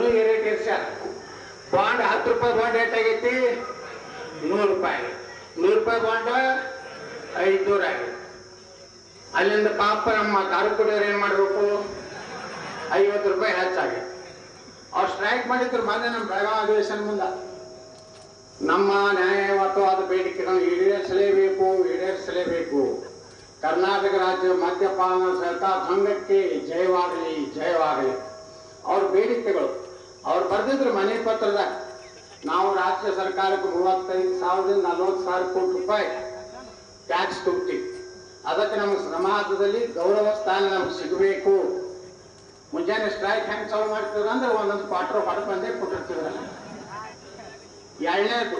Rate ಇರ್ಸ್ಯಾರ bond ಹತ್ತು ರೂಪಾಯಿ bond rate ಆಗೈತಿ, ನೂರು ರೂಪಾಯಿ ನೂರು ರೂಪಾಯಿ ಬಾಂಡ್ ಐದುನೂರ ಆಗೈತಿ. ಅಲ್ಲಿಂದ ಪಾಪ ನಮ್ಮ ಕಾರು ಕುಡಿಯೋರು ಏನ್ ಮಾಡ್ಬೇಕು? ಐವತ್ತು ರೂಪಾಯಿ ಹೆಚ್ಚಾಗೈತಿ. ಅವ್ರು ಸ್ಟ್ರೈಕ್ ಮಾಡಿದ್ರು ಮೊನ್ನೆ ನಮ್ಮ ಬೆಳಗಾವಿ ಅಧಿವೇಶನ ಮುಂದೆ. ನಮ್ಮ ನ್ಯಾಯಯುತವಾದ ನಾವು ಈಡೇರಿಸಲೇಬೇಕು ಈಡೇರಿಸಲೇಬೇಕು. ಕರ್ನಾಟಕ ರಾಜ್ಯ ಮದ್ಯಪಾನ ಸಹಕಾರ ಸಂಘಕ್ಕೆ ಜಯವಾಗಲಿ ಜಯವಾಗಲಿ. ಅವ್ರ ಬೇಡಿಕೆಗಳು ಅವ್ರು ಬರೆದಿದ್ರು ಮನೆ ಪತ್ರದಾಗ ನಾವು ರಾಜ್ಯ ಸರ್ಕಾರಕ್ಕೆ ಮೂವತ್ತೈದು ಸಾವಿರದಿಂದ ನಲವತ್ತು ಸಾವಿರ ಕೋಟಿ ರೂಪಾಯಿ ಟ್ಯಾಕ್ಸ್ ತುಂಬ್ತೀವಿ ಅದಕ್ಕೆ ನಮ್ಮ ಸಮಾಜದಲ್ಲಿ ಗೌರವ ಸ್ಥಾನ ನಮ್ಗೆ ಸಿಗಬೇಕು. ಮುಂಜಾನೆ ಸ್ಟ್ರೈಕ್ ಹೆಂಗೆ ಚಾಲು ಮಾಡ್ತಿದ್ರು ಅಂದ್ರೆ ಒಂದೊಂದು ಕ್ವಾರ್ಟರ್ ಹೊಡೆ ಬಂದೇ ಕೊಟ್ಟಿರ್ತಿದ್ರಲ್ಲ ಎರಡನೇದು,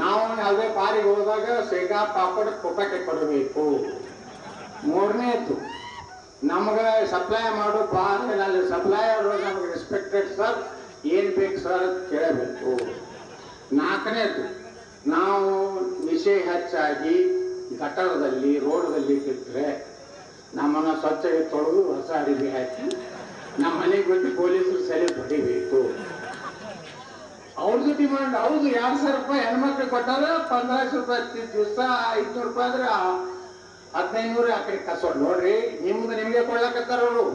ನಾವು ಯಾವುದೇ ಪಾರಿಗೆ ಹೋದಾಗ ಶೇಂಗಾ ಪಾಪಡ್ ಕೊಟ್ಟಕ್ಕೆ ಕೊಡಬೇಕು. ಮೂರನೇದು ನಮ್ಗೆ ಸಪ್ಲೈ ಮಾಡೋ ಸಪ್ಲೈ ಸಪ್ಲೈಯರ್ ನಮಗೆ ರೆಸ್ಪೆಕ್ಟೆಡ್ ಸರ್ ಏನು ಬೇಕು ಸರ್ ಅಂತ ಕೇಳಬೇಕು. ನಾಲ್ಕನೇದು ನಾವು ನಿಶೆ ಹೆಚ್ಚಾಗಿ ಗಟರದಲ್ಲಿ, ರೋಡದಲ್ಲಿ ಬಿಟ್ಟರೆ ನಮ್ಮನ್ನು ಸ್ವಚ್ಛಗೆ ತೊಳೆದು ಹೊಸ ಅಡಿಗೆ ಹಾಕಿ ನಮ್ಮ ಮನೆಗೆ ಬಿಟ್ಟು ಪೊಲೀಸರು ಸರಿ ಹೊಡಿಬೇಕು. ಅವ್ರದ್ದು ಡಿಮಾಂಡ್ ಹೌದು, ಎರಡು ಸಾವಿರ ರೂಪಾಯಿ ಹೆಣ್ಮಕ್ಳಿಗೆ ಕೊಟ್ಟಾರ ಪಂದ್ರಾಶೆ ರೂಪಾಯಿ ದಿವಸ, ಐದುನೂರು ರೂಪಾಯಿ ಆದ್ರೆ ಹದಿನೈದು ಆ ಕಡೆ ಕಸೋಡ್ ನೋಡ್ರಿ ನಿಮ್ದು ನಿಮ್ಗೆ ಕೊಡ್ಲಕತ್ತಾರ ಅವರು.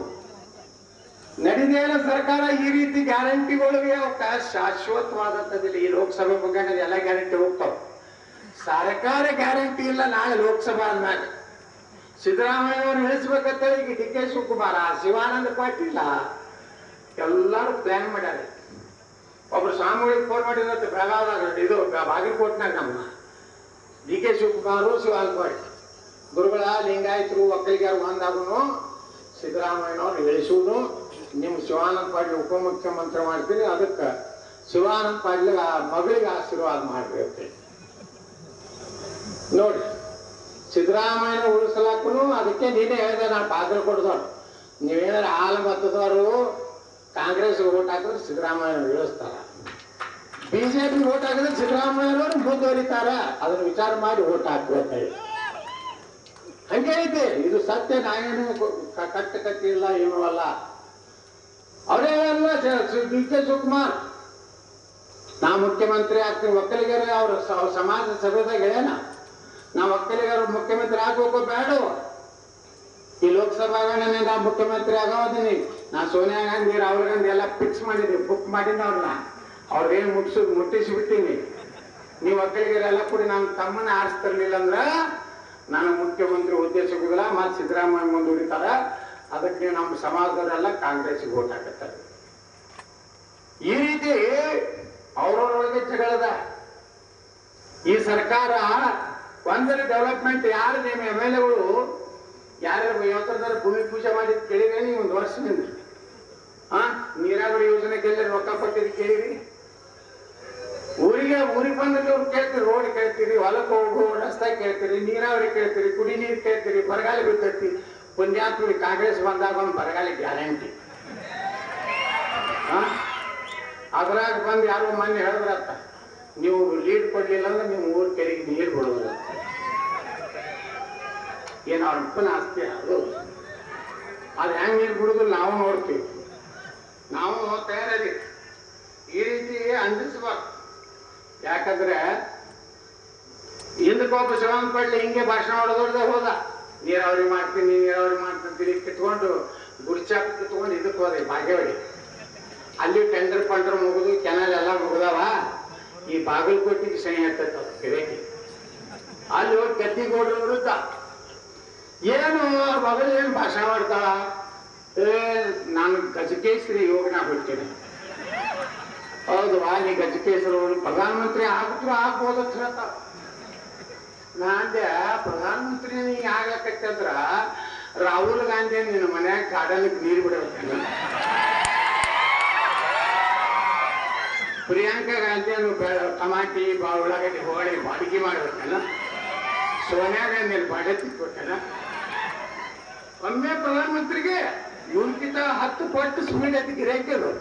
ನಡೆದೇನ ಸರ್ಕಾರ ಈ ರೀತಿ ಗ್ಯಾರಂಟಿಗಳಿಗೆ ಅವಕ್ಕ. ಶಾಶ್ವತವಾದಂಥದ್ದಿಲ್ಲ. ಈ ಲೋಕಸಭೆ ಬಗ್ಗೆ ಎಲ್ಲ ಗ್ಯಾರಂಟಿ ಹೋಗ್ತಾವ. ಸರ್ಕಾರ ಗ್ಯಾರಂಟಿ ಇಲ್ಲ, ನಾಳೆ ಲೋಕಸಭಾ ಅಂದ್ಮ್ಯಾಗ ಸಿದ್ದರಾಮಯ್ಯ ಅವ್ರು ಇಳಿಸ್ಬೇಕಂತ ಈಗ ಡಿ ಕೆ ಶಿವಕುಮಾರ, ಶಿವಾನಂದ ಪಾಟೀಲ ಎಲ್ಲರೂ ಪ್ಲಾನ್ ಮಾಡ್ಯಾರ. ಒಬ್ರು ಸ್ವಾಮಿಗಳಿಗೆ ಫೋನ್ ಮಾಡಿದ್ರೆ ಬೆಳಗಾವದಾಗ ಇದು ಬಾಗಲಕೋಟ್ನಾಗ ನಮ್ಮ ಡಿ ಕೆ ಶಿವಕುಮಾರು, ಶಿವಾನಂದ ಪಾಟೀಲ್. ಗುರುಗಳ ಲಿಂಗಾಯತರು ಒಕ್ಕಲಿಗರು ಒಂದಾಗುನು ಸಿದ್ದರಾಮಯ್ಯನವ್ರು ಇಳಿಸುವುದು ನಿಮ್ಮ ಶಿವಾನಂದ ಪಾಟೀಲ್ ಉಪಮುಖ್ಯಮಂತ್ರಿ ಮಾಡ್ತೀನಿ ಅದಕ್ಕೆ ಶಿವಾನಂದ ಪಾಟೀಲ್ ಆ ಮಗಳಿಗೆ ಆಶೀರ್ವಾದ ಮಾಡಿರುತ್ತೆ ನೋಡಿ, ಸಿದ್ದರಾಮಯ್ಯನ ಉಳಿಸಲಾಕೂ ಅದಕ್ಕೆ ನೀನೇ ಹೇಳಿದೆ, ನಾನು ಪಾತ್ರ ಕೊಡ್ದವ್ರು. ನೀವೇನಾರ ಹಾಲು ಮತದವರು ಕಾಂಗ್ರೆಸ್ ಓಟ್ ಹಾಕಿದ್ರೆ ಸಿದ್ದರಾಮಯ್ಯ ಇಳಿಸ್ತಾರ. ಬಿಜೆಪಿ ಓಟ್ ಹಾಕಿದ್ರೆ ಸಿದ್ದರಾಮಯ್ಯನವರು ಮುಂದುವರಿತಾರ. ಅದನ್ನ ವಿಚಾರ ಮಾಡಿ ಓಟ್ ಹಾಕು ಅಂತ ಹೇಳಿ. ಹಂಗೆ ಐತೆ ಇದು ಸತ್ಯ, ನಾನೇನು ಕಟ್ಟ ಕಟ್ಟಿ ಇಲ್ಲ, ಏನೂ ಅಲ್ಲ. ಅವರೇ ಅಲ್ಲ ಡಿ ಶಿವಕುಮಾರ್. ನಾ ಮುಖ್ಯಮಂತ್ರಿ ಆಗ್ತೀನಿ ಒಕ್ಕಲಿಗರ, ಅವ್ರ ಸಮಾಜ ಸಭೆದಾಗ ಹೇಳ್ಯಾನ. ನಾ ಒಕ್ಕಲಿಗರು ಮುಖ್ಯಮಂತ್ರಿ ಆಗ್ಬೇಕು, ಬೇಡ ಈ ಲೋಕಸಭಾ ನಾ ಮುಖ್ಯಮಂತ್ರಿ ಆಗೋದೀನಿ. ನಾ ಸೋನಿಯಾ ಗಾಂಧಿ, ರಾಹುಲ್ ಗಾಂಧಿ ಎಲ್ಲ ಫಿಕ್ಸ್ ಮಾಡಿದ್ದೀನಿ ಬುಕ್ ಮಾಡಿದ್ದ ಅವ್ರನ್ನ ಅವ್ರೇನು ಮುಟ್ಸು ಮುಟ್ಟಿಸಿ ಬಿಟ್ಟಿನಿ ನೀವು ಒಕ್ಕಲಿಗರೆಲ್ಲ ಕೂಡಿ ನಮ್ಮ ತಮ್ಮನ ಆರಿಸ್ತಿರ್ಲಿಲ್ಲ ಅಂದ್ರ ನಾನು ಮುಖ್ಯಮಂತ್ರಿ ಹುದ್ದೆ ಸಿಗುದಿಲ್ಲ ಮತ್ತೆ ಸಿದ್ದರಾಮಯ್ಯ ಮುಂದುವರಿತಾರ ಅದಕ್ಕೆ ನಮ್ಮ ಸಮಾಜದವರೆಲ್ಲ ಕಾಂಗ್ರೆಸ್ಗೆ ಓಟ್ ಹಾಕತ್ತಾರೆ ಈ ರೀತಿ ಅವರೊಳಗೆ ಜಗಳದ. ಈ ಸರ್ಕಾರ ಒಂದರ ಡೆವಲಪ್ಮೆಂಟ್ ಯಾರು ನಿಮ್ಮ ಎಂ ಎಲ್ ಎಗಳು? ಯಾರ್ಯಾರು ಭೂಮಿ ಪೂಜೆ ಮಾಡಿದ್ ಕೇಳಿದ್ರೆ ನೀವು ಒಂದು ವರ್ಷದಿಂದ. ಹಾ ನೀರಾವರಿ ಯೋಜನೆ ರೊಕ್ಕ ಕೊಟ್ಟಿದ್ದು ಕೇಳಿರಿ. ಊರಿಗೆ ಊರಿಗೆ ಬಂದಲ್ಲಿ ಅವ್ರು ಕೇಳ್ತೀರಿ, ರೋಡ್ ಕೇಳ್ತೀರಿ, ಹೊಲಕ್ಕೆ ಹೋಗೋ, ರಸ್ತೆ ಕೇಳ್ತೀರಿ, ನೀರಾವರಿ ಕೇಳ್ತೀರಿ, ಕುಡಿ ನೀರು ಕೇಳ್ತೀರಿ, ಬರಗಾಲ ಬಿದ್ದೈತಿ ಪುಣ್ಯಾತ್ಮಿ ಕಾಂಗ್ರೆಸ್ ಬಂದಾಗ ಒಂದು ಬರಗಾಲ ಗ್ಯಾರಂಟಿ. ಅದ್ರಾಗ ಬಂದು ಯಾರೋ ಮೊನ್ನೆ ಹೇಳಿದ್ರತ್ತ ನೀವು ಲೀಡ್ ಕೊಡ್ಲಿಲ್ಲ ಅಂದ್ರೆ ನಿಮ್ಮ ಊರ್ ಕೆರೆಗೆ ನೀರು ಬಿಡೋದಿಲ್ಲ ಏನ ಅಪ್ಪನ ಆಸ್ತಿ ಅದು? ಅದು ಹೆಂಗ್ ನೀರು ಬಿಡುದು ನಾವು ನೋಡ್ತೀವಿ. ನಾವು ತಯಾರದಿ ಈ ರೀತಿ ಅಂಜಿಸ್ಬಾರ್ದು ಯಾಕಂದ್ರೆ ಹಿಂದಕ್ಕೊಬ್ಬ ಶ್ರವಣ ಪಡ್ಲಿ ಹಿಂಗೆ ಭಾಷಣ ಹೊಡೆದೊಡ್ದೆ ಹೋದ. ನೀರಾವರಿ ಮಾಡ್ತೀನಿ ನೀರಾವರಿ ಮಾಡ್ತೀನಿ ಕಿತ್ಕೊಂಡು ಗುರ್ಚಾಪ್ ಕಿತ್ಕೊಂಡು ಇದಕ್ಕೆ ಹೋದೆ, ಬಾಗೇವಾಡಿ. ಅಲ್ಲಿ ಟೆಂಡರ್ ಪಂಡರ್ ಮುಗಿದು ಕೆನಲ್ ಎಲ್ಲ ಮುಗಿದವ. ಈ ಬಾಗಲಕೋಟೆಗೆ ಆಗ್ತೈತೆ ಅದು ಕೆರೆಗೆ ಅಲ್ಲಿ ಹೋಗಿ ಗದ್ದಿಗೌಡರ ವಿರುದ್ಧ ಏನು ಅವ್ರ ಏನು ಭಾಷಣ ಮಾಡ್ತಾಳ? ಏ, ನಾನು ಗಜಕೇಶ್ರೀ ಯೋಗನ ಬಿಡ್ತೀನಿ ಹೌದು ನೀ ಗಜಕೇಶ್ವರ ಪ್ರಧಾನಮಂತ್ರಿ ಆಗಿದ್ರು ಆಗ್ಬೋದು ಅಂತ ಹೇಳ್ತಾಳ ನಾಂದೆ ಪ್ರಧಾನಮಂತ್ರಿ ಆಗ್ಲಕತ್ತಂದ್ರ ರಾಹುಲ್ ಗಾಂಧಿ ನಿನ್ನ ಮನ್ಯಾಗ ಗಾರ್ಡನ್ಗೆ ನೀರು ಬಿಡಬೇಕು. ಪ್ರಿಯಾಂಕಾ ಗಾಂಧಿ ಟಮಾಟಿ ಬಾ ಉಳ್ಳಾಗಡ್ಡಿ, ಹೋಳಿ, ಬಾಡಿಗೆ ಮಾಡ್ಬೇಕಲ್ಲ. ಸೋನಿಯಾ ಗಾಂಧಿ ಬಾಡೆ ತಿಕ್ಬೇಕಲ್ಲ. ಒಮ್ಮೆ ಪ್ರಧಾನಮಂತ್ರಿಗೆ ಇವನ್ಕಿಂತ ಹತ್ತು ಪಟ್ಟು ಸುಮ್ಮನೆ ಹೇಳಿ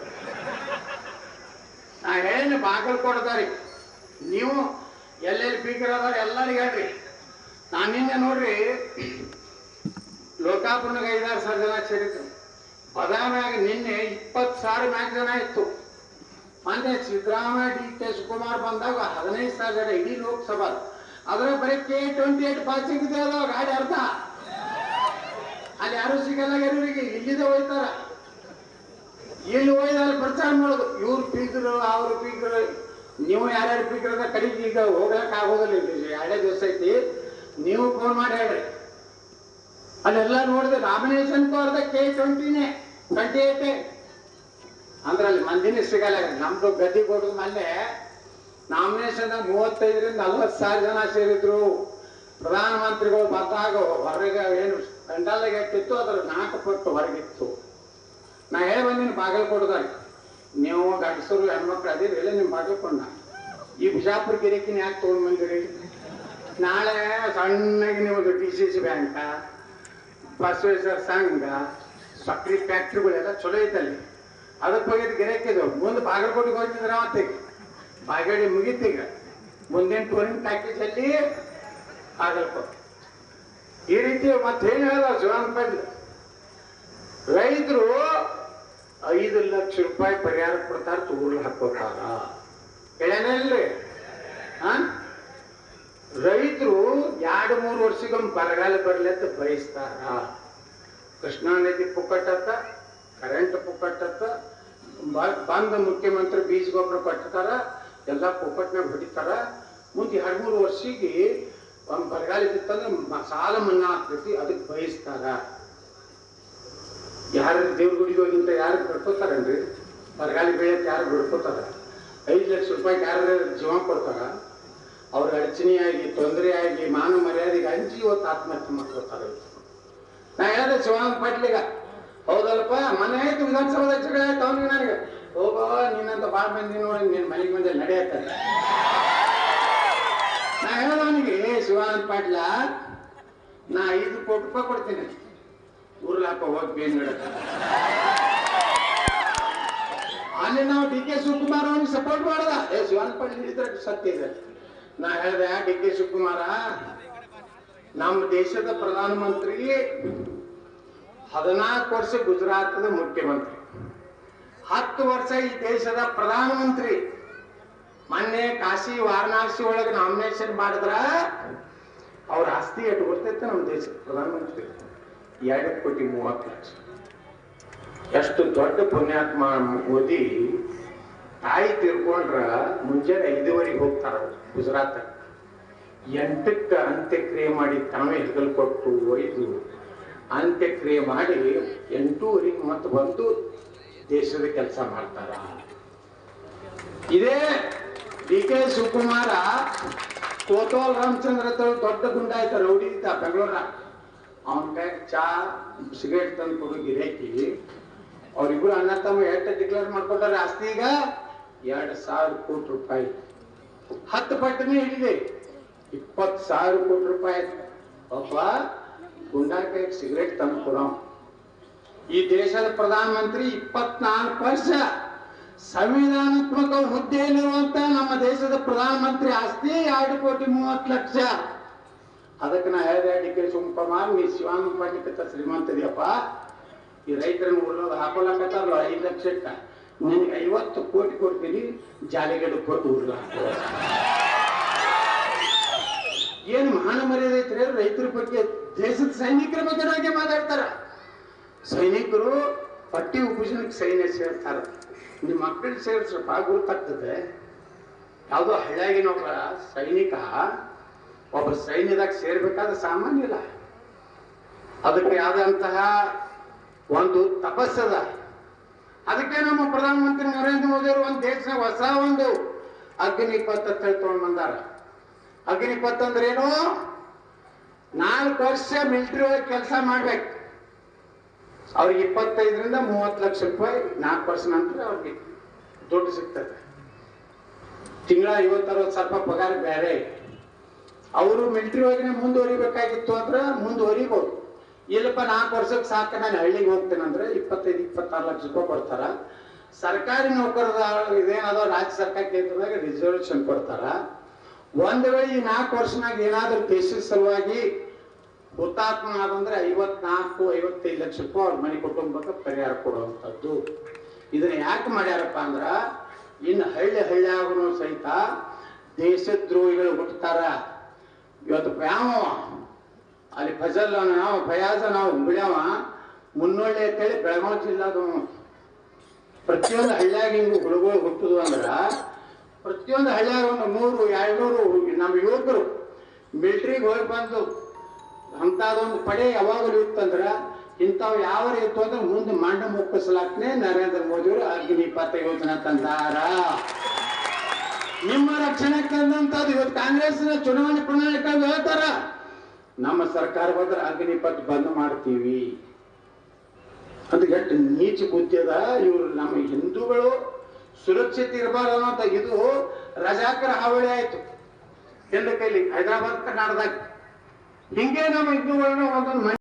ಬಾಗಲ್ ಕೊಡ್ತಾರಿ ನೀವು ಎಲ್ಲೆಲ್ಲಿ ಸ್ಪೀಕರ್ ಅದಾರ ಎಲ್ಲರಿಗೆ ಹೇಳ್ರಿ. ನಾನು ನಿನ್ನೆ ನೋಡ್ರಿ ಲೋಕಾಪುರ್ನಾಗ ಐದಾರು ಸಾವಿರ ಜನ ಸೇರಿದ್ರು. ಬದಾಮ್ಯಾಗ ನಿನ್ನೆ ಇಪ್ಪತ್ತು ಸಾವಿರ ಮ್ಯಾಕ್ ಜನ ಇತ್ತು. ಅಂದ್ರೆ ಸಿದ್ದರಾಮಯ್ಯ ಡಿ ಕೆ ಶಿವಕುಮಾರ್ ಬಂದಾಗ ಹದಿನೈದು ಸಾವಿರ ಜನ ಇಡೀ ಲೋಕಸಭಾ. ಅದ್ರ ಬರೀ ಕೆ ಟ್ವೆಂಟಿ ಏಟ್ ಪಾಸ್ ಸಿಗಿದೆ ಅದಾವ ಗಾಡಿ ಅರ್ಧ. ಅಲ್ಲಿ ಯಾರು ಸಿಗಲ್ಲ ಇವರಿಗೆ ಇಲ್ಲಿದೆ ಹೋಯ್ತಾರ ಹೋಯ್ದ ಅಲ್ಲಿ ಪ್ರಚಾರ ಮಾಡೋದು ಇವ್ರು ಪೀಕರು, ಅವ್ರು ಪೀಕರು. ನೀವು ಯಾರ್ಯಾರು ಪೀಕರ್ ಕಡಿಗೆ ಈಗ ಹೋಗ್ಲಕ್ಕೆ ಆಗೋದಿಲ್ಲ ಇಲ್ಲಿ. ಎರಡೇ ದಿವಸ ಐತಿ. ನೀವು ಫೋನ್ ಮಾಡಿ ಹೇಳ್ರಿ. ಅಲ್ಲೆಲ್ಲ ನೋಡಿದೆ ನಾಮಿನೇಷನ್ ತೋರ್ದ ಕೆ ಟ್ವೆಂಟಿನೇ ಟ್ವೆಂಟಿ ಏಟೇ ಅಂದ್ರೆ ಅಲ್ಲಿ ಮಂದಿನೇ ಸಿಗಲ್ಲ. ನಮ್ದು ಗದ್ದಿ ಕೊಡೋದು ಮೊನ್ನೆ ನಾಮಿನೇಷನ್ ಮೂವತ್ತೈದರಿಂದ ನಲ್ವತ್ತು ಸಾವಿರ ಜನ ಸೇರಿದ್ರು. ಪ್ರಧಾನಮಂತ್ರಿಗಳು ಬಂದಾಗ ಹೊರಗೆ ಏನು ಕಂಡಾಲಾಗ ಎಷ್ಟಿತ್ತು ಅದ್ರ ನಾಲ್ಕು ಪಟ್ಟು ಹೊರಗಿತ್ತು ನಾ ಹೇಳಿ ಬಾಗಲ್ ಬಾಗಲಕೋಟದಾಗ ನೀವು ಗಂಡಸರು, ಹೆಣ್ಮಕ್ಳು ಅದಿರಿ ಇಲ್ಲ ನಿಮ್ಮ ಬಾಗಲಕೊಂಡ ಈ ಬಿಜಾಪುರ ಗಿರಿಕಿನ ಯಾಕೆ ತೊಗೊಂಡ್ ಬಂದಿರಿ? ನಾಳೆ ಸಣ್ಣಗೆ ನಿಮ್ಮದು D C C bank Basaveshwara ಸಂಘ, ಸಕ್ರಿ ಫ್ಯಾಕ್ಟ್ರಿಗಳೆಲ್ಲ ಚಲೋ ಐತಲ್ಲಿ. ಅದಕ್ಕೆ ಹೋಗಿದ್ದು ಗಿರಾಕಿದು ಮುಂದೆ ಬಾಗಲಕೋಟೆಗೆ ಹೋಗ್ತಿದ್ರೆ ಅವತ್ತಿಗೆ ಬಾಗೇಡಿ ಮುಗೀತೀಗ ಮುಂದಿನ ಟೂರಿನ ಪ್ಯಾಕೇಜ್ ಅಲ್ಲಿ ಬಾಗಲಕೋಟೆ. ಈ ರೀತಿ ಮತ್ತೇನು ಹೇಳಲ್ಲ ಶಿವಾನ್ ರೈತರು ಐದು ಲಕ್ಷ ರೂಪಾಯಿ ಪರಿಹಾರ ಕೊಡ್ತಾರ ತೂರ್ಲು ಹಾಕೋತಾರ ಹೇಳೇನಿಲ್ರಿ ಹಾ ರೈತರು ಎರಡು, ಮೂರು ವರ್ಷಕ್ಕೊಮ್ಮೆ ಬರಗಾಲ ಬರ್ಲಿ ಅಂತ ಬಯಸ್ತಾರ. ಕೃಷ್ಣಾ ನದಿ ಪುಕ್ಕಟ್ಟತ್ತ ಕರೆಂಟ್ ಪುಕ್ಕಟ್ಟತ್ತ ಬಂದ ಮುಖ್ಯಮಂತ್ರಿ ಬೀಜ ಗೊಬ್ಬರ ಕೊಟ್ಟಿರ್ತಾರ, ಎಲ್ಲ ಪುಕ್ಕಟ್ನಾಗ ಹೊಡಿತಾರ. ಮುಂದೆ ಎರಡು, ಮೂರು ವರ್ಷಕ್ಕೆ ಒಂದು ಬರಗಾಲ ಬಿತ್ತಂದ್ರೆ ಸಾಲ ಮನ್ನಾ ಆಗ್ತೈತಿ ಅದಕ್ಕೆ ಬಯಸ್ತಾರ. ಯಾರು ದೇವ್ರ ಗುಡಿಗೆ ಹೋಗಿಂತ ಯಾರು ಬಿಡ್ಕೋತಾರನ್ರಿ ಬರಗಾಲಿ ಬೆಳೆಯಕ್ಕೆ ಯಾರು ಬಿಡ್ಕೋತಾರ? ಐದು ಲಕ್ಷ ರೂಪಾಯಿ ಯಾರು ಜೀವ ಕೊಡ್ತಾರ? ಅವ್ರ ಅಡಚಣೆಯಾಗಿ, ತೊಂದರೆಯಾಗಿ, ಮಾನ ಮರ್ಯಾದೆಗೆ ಹಂಚಿ ಇವತ್ತು ಆತ್ಮಹತ್ಯೆ ಮಾಡ್ಕೊತಾರೆ. ನಾ ಹೇಳಿದೆ ಶಿವಾನಂದ ಪಾಟ್ಲಿಗ ಹೌದಲ್ಲಪ್ಪ, ಮನೆ ಆಯ್ತು, ವಿಧಾನಸಭಾ ಜಗಳ ಆಯ್ತು ನನಗೆ. ಹೋಗೋ ನಿನ್ನಂತ ಭಾಳ ಮಂದಿ ನೋಡಿ ನಿನ್ನ ಮನೆಗೆ ಬಂದೆ ನಡೆಯತ್ತ. ನಾ ಹೇಳಿದ ಅವನಿಗೆ ಶಿವಾನಂದ ಪಾಟ್ಲ, ನಾ ಐದು ಕೋಟಿ ರೂಪಾಯಿ ಕೊಡ್ತೀನಿ. ಊರ್ಲಾಕ ಹೋಗಿ ಬೇನ್ ಅಲ್ಲಿ ನಾವು ಡಿ ಕೆ ಶಿವಕುಮಾರ್ ಅವ್ನಿಗೆ ಸಪೋರ್ಟ್ ಮಾಡ್ದ ಏ ಶಿವಾನಂದ ಹಿಡಿದ್ರೆ ಸತ್ಯ ಇದೆ. ನಾ ಹೇಳ್ದೆ ಡಿ ಕೆ ಶಿವಕುಮಾರ, ನಮ್ಮ ದೇಶದ ಪ್ರಧಾನಮಂತ್ರಿ, ಹದಿನಾಲ್ಕು ವರ್ಷ ಗುಜರಾತದ ಮುಖ್ಯಮಂತ್ರಿ. ಹತ್ತು ವರ್ಷ ಈ ದೇಶದ ಪ್ರಧಾನಮಂತ್ರಿ. ಮೊನ್ನೆ ಕಾಶಿ, ವಾರಣಾಸಿ ಒಳಗೆ ನಾಮಿನೇಷನ್ ಮಾಡಿದ್ರ, ಅವ್ರ ಆಸ್ತಿ ಎಟ್ಟು ಗೊತ್ತೈತೆ ನಮ್ಮ ದೇಶದ ಪ್ರಧಾನಮಂತ್ರಿ. ಎರಡು ಕೋಟಿ ಮೂವತ್ತು ಲಕ್ಷ. ಎಷ್ಟು ದೊಡ್ಡ ಪುಣ್ಯಾತ್ಮ ಮೋದಿ ತಾಯಿ ತಿರ್ಕೊಂಡ್ರ ಮುಂಜಾನೆ ಐದುವರೆಗೆ ಹೋಗ್ತಾರ ಗುಜರಾತ್. ಎಂಟಕ್ಕೆ ಅಂತ್ಯಕ್ರಿಯೆ ಮಾಡಿ ತಾವೇ ಹೆಗಲ್ ಕೊಟ್ಟು ಒಯ್ದು ಅಂತ್ಯಕ್ರಿಯೆ ಮಾಡಿ ಎಂಟೂವರೆಗೆ ಮತ್ತೆ ಬಂದು ದೇಶದ ಕೆಲಸ ಮಾಡ್ತಾರ. ಇದೇ ಡಿ ಕೆ ಶಿವಕುಮಾರ ಕೋತೋಲ್ ರಾಮಚಂದ್ರ ದೊಡ್ಡ ಗುಂಡ ಆಯ್ತ ರೌಡಿ ಬೆಂಗಳೂರ ಅವನ ಕೈ ಚಾ, ಸಿಗರೇಟ್ ತಂದು ಕೊಡು ಗಿರಾಕಿ ಅವ್ರಿಬ್ರು ಅಣ್ಣ ತಮ್ಮ ಎಷ್ಟು ಡಿಕ್ಲೇರ್ ಮಾಡ್ಕೊಂಡಾರೆ ಆಸ್ತಿ ಈಗ ಎರಡು ಸಾವಿರ ಕೋಟಿ ರೂಪಾಯಿ. ಹತ್ತು ಪಟ್ಟಿನೇ ಹಿಡಿದೆ. ಇಪ್ಪತ್ತು ಸಾವಿರ ಕೋಟಿ ರೂಪಾಯಿ. ಒಬ್ಬ ಗುಂಡಾ ಕೈ ಸಿಗರೇಟ್ ತಂದು ಕೊಡೋ ಈ ದೇಶದ ಪ್ರಧಾನಮಂತ್ರಿ ಇಪ್ಪತ್ನಾಲ್ಕು ವರ್ಷ ಸಂವಿಧಾನಾತ್ಮಕ ಹುದ್ದೆಯಲ್ಲಿರುವಂತ ನಮ್ಮ ದೇಶದ ಪ್ರಧಾನಮಂತ್ರಿ ಆಸ್ತಿ ಎರಡು ಕೋಟಿ ಮೂವತ್ತು ಲಕ್ಷ. ಅದಕ್ಕೆ ನಾ ಹೇಳಿದೆ ಡಿ ಕೆ ಶಿವಕುಮಾರ್ ನೀ ಶಿವಾನಂದ ಶ್ರೀಮಂತ ಇದೆಯಪ್ಪ. ಈ ರೈತರನ್ನ ಉಳ್ಳೋದು ಹಾಕೊಳಕತ್ತಾರಲ್ಲ ಐದು ಲಕ್ಷಕ್ಕ ನಿನಗೆ ಐವತ್ತು ಕೋಟಿ ಕೊಡ್ತೀನಿ, ಜಾಲಿಗಡೆ ಕೊಟ್ಟು ಹಾಕೋ ಏನು ಮಾನ ಮರ್ಯಾದೆ ಐತ್ರಿ ರೈತರ ಬಗ್ಗೆ ದೇಶದ ಸೈನಿಕರ ಬಗ್ಗೆ ಮಾತಾಡ್ತಾರ. ಸೈನಿಕರು ಪಟ್ಟಿ ಉಪಜನಕ್ಕೆ ಸೈನ್ಯ ಸೇರ್ತಾರ. ನಿಮ್ಮ ಮಕ್ಕಳಿಗೆ ಸೇರಿಸ್ರಪ್ಪ ಗುರುತಾಗ್ತದೆ. ಯಾವುದೋ ಹಳ್ಳಿಯಾಗಿನೊಬ್ಬ ಸೈನಿಕ ಒಬ್ಬ ಸೈನ್ಯದಾಗ ಸೇರ್ಬೇಕಾದ್ರೆ ಸಾಮಾನ್ಯ ಇಲ್ಲ. ಅದಕ್ಕೆ ಆದಂತಹ ಒಂದು ತಪಸ್ಸದ ಅದಕ್ಕೆ ನಮ್ಮ ಪ್ರಧಾನಮಂತ್ರಿ ನರೇಂದ್ರ ಮೋದಿ ಅವರು ಒಂದು ದೇಶ ಹೊಸ ಒಂದು ಅಗ್ನಿಪಥ ಅಂತ ಹೇಳಿ ತಗೊಂಡ್ ಬಂದಾರ. ಅಗ್ನಿಪಥ ಅಂದ್ರೆ ಏನು? ನಾಲ್ಕು ವರ್ಷ ಮಿಲಿಟರಿ ಒಳಗೆ ಕೆಲಸ ಮಾಡ್ಬೇಕು. ಅವ್ರಿಗೆ ಇಪ್ಪತ್ತೈದರಿಂದ ಮೂವತ್ತು ಲಕ್ಷ ರೂಪಾಯಿ ನಾಲ್ಕು ವರ್ಷ ನಂತರ ಅವ್ರಿಗೆ ದುಡ್ಡು ಸಿಗ್ತದೆ. ತಿಂಗಳ ಐವತ್ತರವತ್ತು ಸಾವಿರ ರೂಪಾಯಿ ಪಗಾರ ಬೇರೆ ಅವರು ಮಿಲ್ಟ್ರಿ ಒಳಗೆ ಮುಂದುವರಿಬೇಕಾಗಿತ್ತು ಅಂದ್ರೆ ಮುಂದುವರಿಬೋದು. ಇಲ್ಲಪ್ಪ, ನಾಲ್ಕು ವರ್ಷಕ್ಕೆ ಸಾಕು, ನಾನು ಹಳ್ಳಿಗೆ ಹೋಗ್ತೇನೆ ಅಂದ್ರೆ ಇಪ್ಪತ್ತೈದು, ಇಪ್ಪತ್ತಾರು ಲಕ್ಷ ರೂಪಾಯಿ ಕೊಡ್ತಾರ. ಸರ್ಕಾರಿ ನೌಕರದ ಇದೇನದೋ ರಾಜ್ಯ ಸರ್ಕಾರ ಕೇಂದ್ರದಾಗ ರಿಸರ್ವೇಷನ್ ಕೊಡ್ತಾರ. ಒಂದ್ ವೇಳೆ ಈ ನಾಲ್ಕು ವರ್ಷನಾಗ ಏನಾದ್ರೂ ದೇಶದ ಸಲುವಾಗಿ ಹುತಾತ್ಮ ಆದಂದ್ರೆ ಐವತ್ನಾಲ್ಕು, ಐವತ್ತೈದು ಲಕ್ಷ ರೂಪಾಯಿ ಅವ್ರ ಮನೆ ಕುಟುಂಬಕ್ಕೆ ಪರಿಹಾರ ಕೊಡುವಂಥದ್ದು. ಇದನ್ನ ಯಾಕೆ ಮಾಡ್ಯಾರಪ್ಪ ಅಂದ್ರ, ಇನ್ನು ಹಳ್ಳಿ ಹಳ್ಳಿಯಾಗೂ ಸಹಿತ ದೇಶದ್ರೋಹಿಗಳು ಹುಟ್ಟುತ್ತಾರ ಇವತ್ತು ಯಾವ ಅಲ್ಲಿ ಫಜಲ್ ನಾವು ಫಯಾಜ, ನಾವು ಬಿಳ್ಯಾವ ಮುನ್ನೊಳ್ಳೆ ಅಂತೇಳಿ ಬೆಳಗಾವಿ ಜಿಲ್ಲಾದವ ಪ್ರತಿಯೊಂದು ಹಳ್ಳಿಯಾಗ ಹಿಂಗೆ ಹುಡುಗರು ಹುಟ್ಟುದು ಅಂದ್ರ, ಪ್ರತಿಯೊಂದು ಹಳ್ಳಿಯಾಗ ಒಂದು ನೂರು ಎರಡ್ನೂರು ನಮ್ಮ ಯುವಕರು ಮಿಲ್ಟ್ರಿಗೆ ಹೋಗಿ ಬಂದು ಅಂಥದೊಂದು ಪಡೆ ಯಾವಾಗಲೂ ಇತ್ತಂದ್ರ, ಇಂಥವು ಯಾವ ಇತ್ತು ಅಂದ್ರೆ ಮುಂದೆ ಮಂಡ ಮುಕ್ಕಿಸ್ಲಾಕ್ನೆ ನರೇಂದ್ರ ಮೋದಿಯವರು ಅಗ್ನಿಪಥ ಯೋಜನೆ ತಂದಾರ. ನಿಮ್ಮ ರಕ್ಷಣೆ ಇವತ್ತು ಕಾಂಗ್ರೆಸ್ನ ಚುನಾವಣೆ ಪ್ರಣಾಳಿಕ ಹೇಳ್ತಾರ, ನಮ್ಮ ಸರ್ಕಾರ ಬಂದ್ರೆ ಅಗ್ನಿಪಥ್ ಬಂದ್ ಮಾಡ್ತೀವಿ. ಅದು ಎಷ್ಟು ನೀಚ ಅದ, ಇವರು ನಮ್ಮ ಹಿಂದೂಗಳು ಸುರಕ್ಷಿತ ಇರಬಾರ್ದು ಅನ್ನೋಂಥ ಇದು ರಜಾಕರ ಹಾವಳಿ ಆಯ್ತು. ಎಂದ ಕೈಲಿ ಹೈದರಾಬಾದ್, ಕರ್ನಾಟಕದಾಗ. ಹಿಂಗೆ ನಮ್ಮ ಹಿಂದೂಗಳನ್ನ ಒಂದೊಂದು